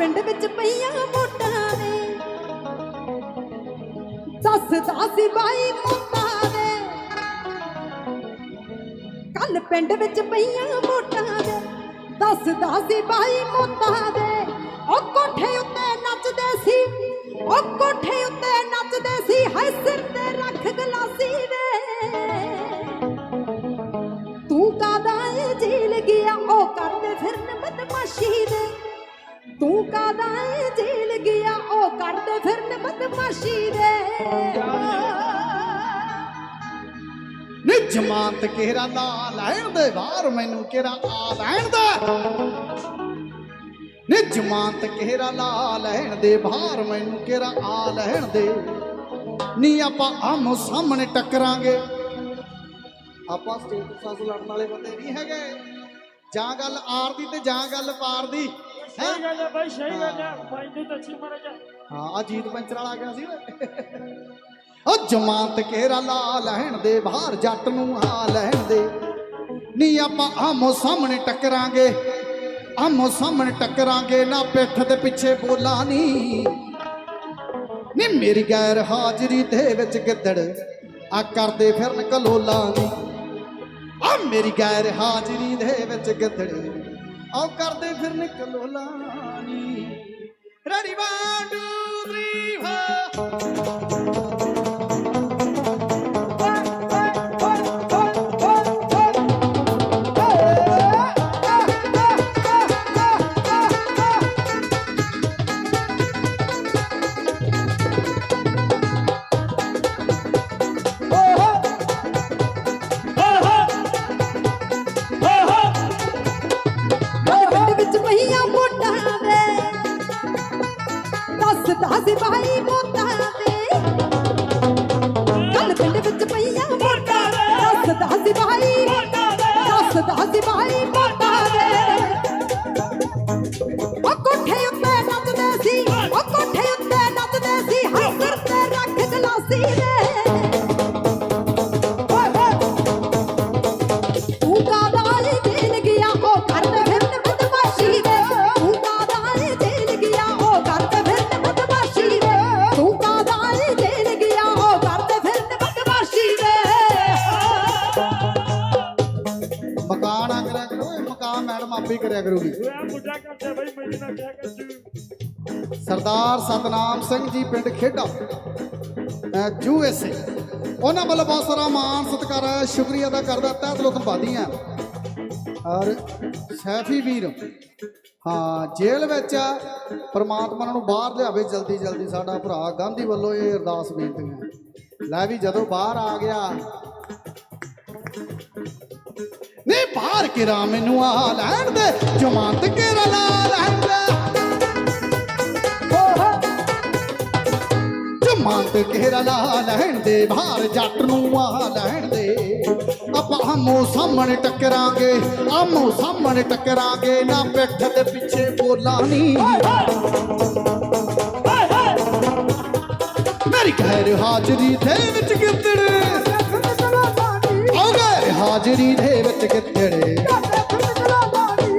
ਪਿੰਡ ਵਿੱਚ ਪਈਆਂ ਮੋਟਾਂ ਨੇ। ਦੱਸਦਾ ਸੀ ਬਾਈ ਮੋਟਾਂ ਨੇ। ਕੱਲ ਪਿੰਡ ਵਿੱਚ ਪਈਆਂ ਮੋਟਾਂ ਦੇ ਦੱਸਦਾ ਸੀ ਬਾਈ ਮੋਟਾਂ ਦੇ ਤੂੰ ਜੇਲ ਗਿਆ, ਉਹ ਕਰਦੇ ਫਿਰਨ ਬਦਮਾਸ਼ੀ ਦੇ। ਨੀ ਜਮਾਨਤ ਕਿਹੜਾ ਲਾ ਲੈਣ ਦੇ ਬਾਹਰ ਮੈਨੂੰ ਕਿਹੜਾ ਆ ਲੈਣ ਦਾ? ਨੀ ਜਮਾਨਤ ਕਿਹੜਾ ਲਾ ਲੈਣ ਦੇ ਬਾਹਰ ਮੈਨੂੰ ਕਿਹੜਾ ਆ ਲੈਣ ਦੇ? ਨੀ ਆਪਾਂ ਆਮੋ ਸਾਹਮਣੇ ਟੱਕਰਾਂਗੇ। ਆਪਾਂ ਸਟੇਟ ਸਾਸ ਲੜਨ ਵਾਲੇ ਬੰਦੇ ਨਹੀਂ ਹੈਗੇ। ਜਾਂ ਗੱਲ ਆਰ ਦੀ ਤੇ ਜਾਂ ਗੱਲ ਪਾਰ ਦੀ ਸਹੀ ਗੱਲ ਹੈ ਬਾਈ ਸਹੀ ਗੱਲ ਹੈ। ਬਾਈ ਨੂੰ ਦੱਸੀ ਮਾਰਾ ਜਾ ਹਾਂ ਆ ਜੀਤ ਪੰਚਰ ਵਾਲਾ ਆ ਗਿਆ ਸੀ। ਉਹ ਜਮਾਨਤ ਕਿਹੜਾ ਲਾ ਲੈਣ ਦੇ ਬਾਹਰ ਜੱਟ ਨੂੰ ਆ ਲੈਣ ਦੇ। ਨੀ ਆਪਾਂ ਆਮੋ ਸਾਹਮਣੇ ਟੱਕਰਾਂਗੇ ਆਮੋ ਸਾਹਮਣੇ ਟੱਕਰਾਂਗੇ ਨਾ ਪਿੱਠ ਦੇ ਪਿੱਛੇ ਬੋਲਾਂ ਨੀ। ਨੀ ਮੇਰੀ ਗੈਰ ਹਾਜ਼ਰੀ ਦੇ ਵਿੱਚ ਗਿੱਦੜ ਆ ਕਰਦੇ ਫਿਰਨ ਕਲੋਲਾ ਨੀ। ਆ ਮੇਰੀ ਗੈਰ ਹਾਜ਼ਰੀ ਦੇ ਵਿੱਚ ਗਿੱਦੜ। ਆਉ ਕਰਦੇ ਫਿਰ ਨਿਕਲੋ ਲਾਨੀ ਰੜੀ ਵਾਂ ਡੂ ਦੱਸਦਾ ਆਪੇ ਹੀ ਕਰਿਆ ਕਰੂਗੀ ਸਰਦਾਰ ਸਤਨਾਮ ਸਿੰਘ ਜੀ ਪਿੰਡ ਖੇਡਾ ਯੂ ਐਸ ਏ। ਉਹਨਾਂ ਵੱਲੋਂ ਬਹੁਤ ਸਾਰਾ ਮਾਣ ਸਤਿਕਾਰ ਹੈ ਸ਼ੁਕਰੀਆ ਅਦਾ ਕਰਦਾ ਤਹਿ ਦਿਲੋਂ ਧੰਨਵਾਦੀ ਹਾਂ। ਔਰ ਸੈਫੀ ਵੀਰ ਹਾਂ ਜੇਲ੍ਹ ਵਿੱਚ ਆ। ਪ੍ਰਮਾਤਮਾ ਉਹਨਾਂ ਨੂੰ ਬਾਹਰ ਲਿਆਵੇ ਜਲਦੀ ਜਲਦੀ। ਸਾਡਾ ਭਰਾ ਗਾਂਧੀ ਵੱਲੋਂ ਇਹ ਅਰਦਾਸ ਬੇਨਤੀਆਂ ਲੈ ਵੀ ਜਦੋਂ ਬਾਹਰ ਆ ਗਿਆ ਨੇ ਬਾਹਰ ਕਿਰਾ ਮੈਨੂੰ ਆ ਲੈਣ ਦੇ ਜਮਾਨਤ ਕਿਰਾ ਲਾ ਲੈਣ ਦੇ। ਜਮਾਨਤ ਕਿਹੜਾ ਲਾ ਲੈਣ ਦੇ ਬਾਹਰ ਜੱਟ ਨੂੰ ਆ ਲੈਣ ਦੇ। ਆਪਾਂ ਆਮੋ ਸਾਹਮਣੇ ਟੱਕਰਾਂਗੇ ਆਮੋ ਸਾਹਮਣੇ ਟੱਕਰਾਂਗੇ ਨਾ ਪਿੱਠ ਦੇ ਪਿੱਛੇ ਬੋਲਾਂ ਨਹੀਂ ਮੇਰੀ ਗੈਰ ਹਾਜ਼ਰੀ ਦੇ ਵਿੱਚ ਗਿੱਦੜ। ਆਓ ਗੈਰ ਹਾਜ਼ਰੀ ਦੇ ਵਿੱਚ ਗਿੱਦੜ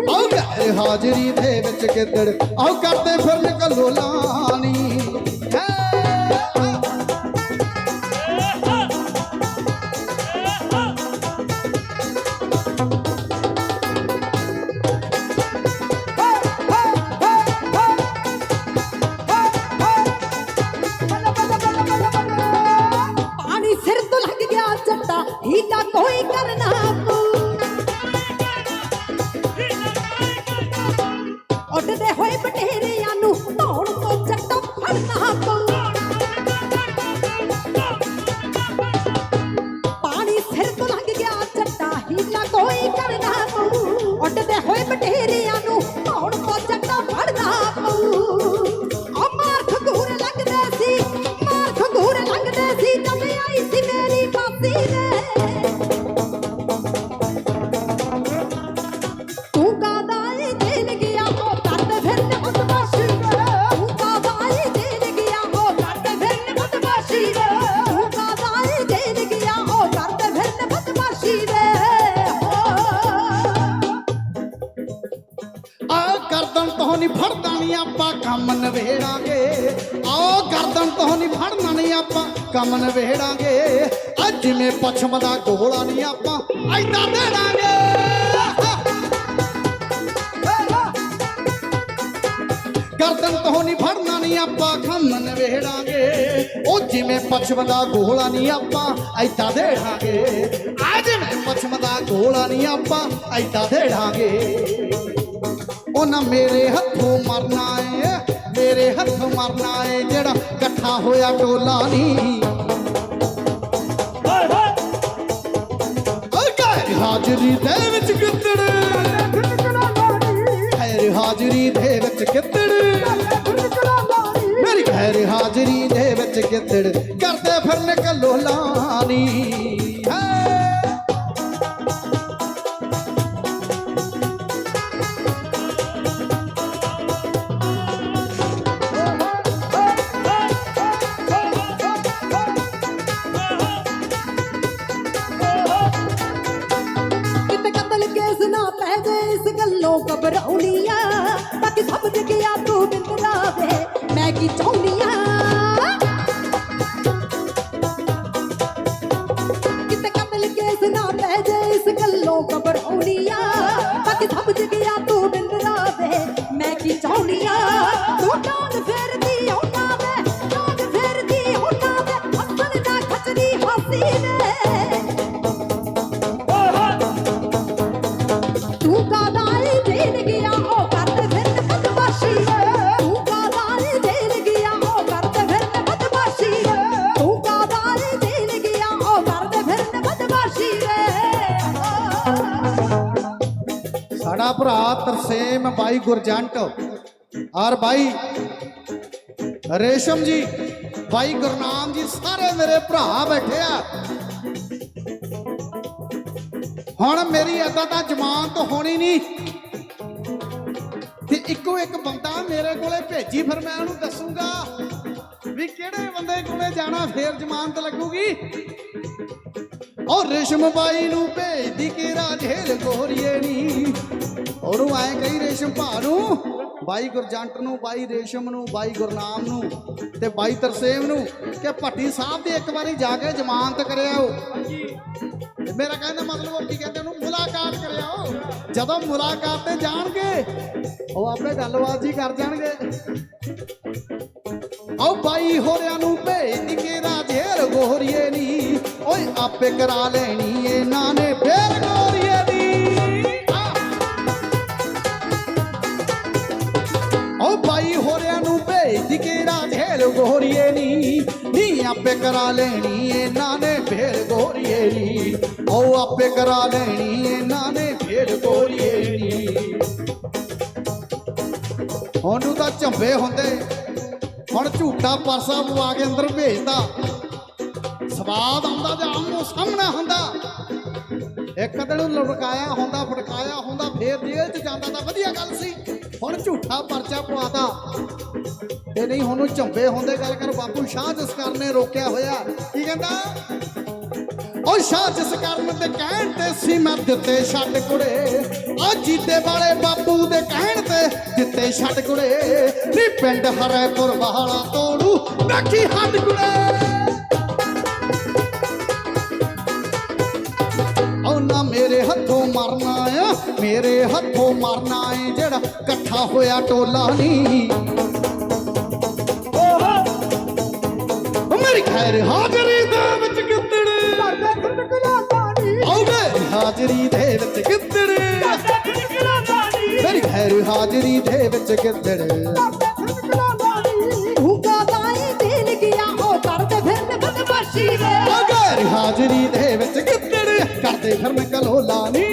ਆਓ ਗੈਰ ਹਾਜ਼ਰੀ ਦੇ ਵਿੱਚ ਗਿੱਦੜ ਆਓ ਕਰਦੇ ਫਿਰਨ ਕਲੋਲਾਨੀ ਲਾਣੀ। ਕੰਮ ਨਵੇੜਾਂਗੇ ਅੱਜ ਜਿਵੇਂ ਪਛਮ ਦਾ ਗੋਲਾ ਨਹੀਂ ਆਪਾਂ, ਐਦਾਂ ਦੇੜਾਂਗੇ ਗਰਦਨ ਤੋਂ ਨਹੀਂ ਫੜਨਾ ਨਹੀਂ ਆਪਾਂ, ਕੰਮ ਨਵੇੜਾਂਗੇ ਉਹ ਜਿਵੇਂ ਪਛਮ ਦਾ ਗੋਲਾ ਨਹੀਂ ਆਪਾਂ, ਐਦਾਂ ਦੇੜਾਂਗੇ ਅੱਜ ਜਿਵੇਂ ਪਛਮ ਦਾ ਗੋਲਾ ਨਹੀਂ ਆਪਾਂ, ਐਦਾਂ ਦੇੜਾਂਗੇ ਉਹਨਾਂ ਮੇਰੇ ਹੱਥੋਂ ਮਰਨਾ ਏ ਮੇਰੇ ਹੱਥੋਂ ਮਰਨਾ ਏ ਜਿਹੜਾ ਇਕੱਠਾ ਹੋਇਆ ਟੋਲਾ ਨਹੀਂ ਹਾਏ ਹਾਏ। ਹਾਜ਼ਰੀ ਦੇ ਵਿੱਚ ਗਿੱਦੜ ਗੈਰ ਹਾਜ਼ਰੀ ਦੇ ਵਿੱਚ ਗਿੱਦੜ ਮੇਰੀ ਗੈਰ ਹਾਜ਼ਰੀ ਦੇ ਵਿੱਚ ਗਿੱਦੜ ਕਰਦੇ ਫਿਰਨ ਕਲੋਲਾਨੀ ਹੈ ਵੇ ਮੈਂ ਕੀ ਚਾਹੁੰਦੀਆਂ ਕਿਤੇ ਸਾਡਾ ਭਰਾ ਤਰਸੇਮ ਬਾਈ ਗੁਰਜੰਟ। ਔਰ ਬਾਈ ਰੇਸ਼ਮ ਜੀ, ਬਾਈ ਗੁਰਨਾਮ ਜੀ, ਸਾਰੇ ਮੇਰੇ ਭਰਾ ਬੈਠੇ ਆ। ਹੁਣ ਮੇਰੀ ਏਦਾਂ ਤਾਂ ਜ਼ਮਾਨਤ ਹੋਣੀ ਨਹੀਂ। ਤੇ ਇੱਕੋ ਇੱਕ ਬੰਦਾ ਮੇਰੇ ਕੋਲੇ ਭੇਜੀ, ਫਿਰ ਮੈਂ ਉਹਨੂੰ ਦੱਸੂਗਾ ਵੀ ਕਿਹੜੇ ਬੰਦੇ ਕੋਲੇ ਜਾਣਾ, ਫੇਰ ਜ਼ਮਾਨਤ ਲੱਗੂਗੀ। ਔਰ ਰੇਸ਼ਮ ਬਾਈ ਨੂੰ ਭੇਜਦੀ ਕਿ ਰਾਜੇਲ ਗੋਰੀਏ ਨੀ। ਉਹਨੂੰ ਐ ਕਹੀ ਰੇਸ਼ਮ ਭਾ ਨੂੰ ਬਾਈ ਗੁਰਜੰਟ ਨੂੰ, ਬਾਈ ਰੇਸ਼ਮ ਨੂੰ, ਬਾਈ ਗੁਰਨਾਮ ਨੂੰ ਤੇ ਬਾਈ ਤਰਸੇਮ ਨੂੰ ਕਿ ਭੱਟੀ ਸਾਹਿਬ ਦੀ ਇੱਕ ਵਾਰੀ ਜਾ ਕੇ ਜ਼ਮਾਨਤ ਕਰਿਆਓ ਤੇ ਮੇਰਾ ਕਹਿੰਦਾ ਮਤਲਬ ਉਹ ਕੀ ਕਹਿੰਦੇ, ਉਹਨੂੰ ਮੁਲਾਕਾਤ ਕਰਿਆਓ ਜਦੋਂ ਮੁਲਾਕਾਤ ਤੇ ਜਾਣਗੇ, ਉਹ ਆਪੇ ਗੱਲਬਾਤ ਜੀ ਕਰ ਜਾਣਗੇ। ਆਓ ਬਾਈ ਹੋਰਿਆਂ ਨੂੰ ਭੇਜ ਆਪੇ ਕਰਾ ਲੈਣੀ ਇਹਨਾਂ ਨੇ ਫੇਰ ਗੋਰੀਏ ਦੀ। ਓ ਬਾਈ ਹੋਰਿਆਂ ਨੂੰ ਭੇਜ ਕੇ ਰਾਜੇਰ ਗੋਰੀਏ ਨੀ ਨੀ ਆਪੇ ਕਰਾ ਲੈਣੀ ਇਹਨਾਂ ਨੇ ਫੇਰ ਗੋਰੀਏ ਨੀ ਓ ਆਪੇ ਕਰਾ ਲੈਣੀ ਇਹਨਾਂ ਨੇ ਫੇਰ ਗੋਰੀਏ ਨੀ ਉਹਨੂੰ ਤਾਂ ਝੰਬੇ ਹੁੰਦੇ। ਹੁਣ ਝੂਟਾ ਪਰਸਾ ਪਵਾ ਕੇ ਅੰਦਰ ਭੇਜਦਾ ਸਵਾਦ ਆਉਂਦਾ ਜਾਂ ਆਮੋ ਸਾਹਮਣਾ ਹੁੰਦਾ। ਇੱਕ ਦਿਨ ਲੜਕਾਇਆ ਹੁੰਦਾ ਫੜਕਾਇਆ ਹੁੰਦਾ, ਫੇਰ ਜੇਲ੍ਹ 'ਚ ਜਾਂਦਾ ਤਾਂ ਵਧੀਆ ਗੱਲ ਸੀ। ਹੁਣ ਝੂਠਾ ਪਰਚਾ ਪਵਾਤਾ। ਤੇ ਨਹੀਂ ਹੁਣ ਉਹ ਝੰਬੇ ਹੁੰਦੇ ਗੱਲ ਕਰ, ਬਾਪੂ ਸ਼ਾਹ ਜਸਕਰ ਨੇ ਰੋਕਿਆ ਹੋਇਆ, ਕੀ ਕਹਿੰਦਾ? ਉਹ ਸ਼ਾਹ ਜਸਕਰਨ ਦੇ ਕਹਿਣ ਤੇ ਸੀ, ਮੈਂ ਦਿੱਤੇ ਛੱਡ ਕੁੜੇ। ਆ ਜੀਤੇ ਵਾਲੇ ਬਾਪੂ ਦੇ ਕਹਿਣ ਤੇ ਦਿੱਤੇ ਛੱਡ ਕੁੜੇ। ਨੀ ਪਿੰਡ ਹਰੇਪੁਰ ਵਾਲਾ ਤੋੜੂ, ਵੇਖੀ ਹੱਡ ਕੁੜੇ। ਹੱਥੋਂ ਮਰਨਾ ਆ ਮੇਰੇ ਹੱਥੋਂ ਮਰਨਾ ਏ ਜਿਹੜਾ ਇਕੱਠਾ ਹੋਇਆ ਟੋਲਾ ਨਹੀਂ। ਉਹ ਮੇਰੀ ਖੈਰ ਹਾਜ਼ਰੀ ਦੇ ਵਿੱਚ ਗਿੱਦੜ। ਆਉਗੇ ਹਾਜ਼ਰੀ ਦੇ ਵਿੱਚ ਗਿੱਦੜ। ਮੇਰੀ ਖੈਰ ਹਾਜ਼ਰੀ ਦੇ ਵਿੱਚ ਗਿੱਦੜ। ਬਦਮਾਸ਼ੀ ਵੇ ਆਉਗੇ ਹਾਜ਼ਰੀ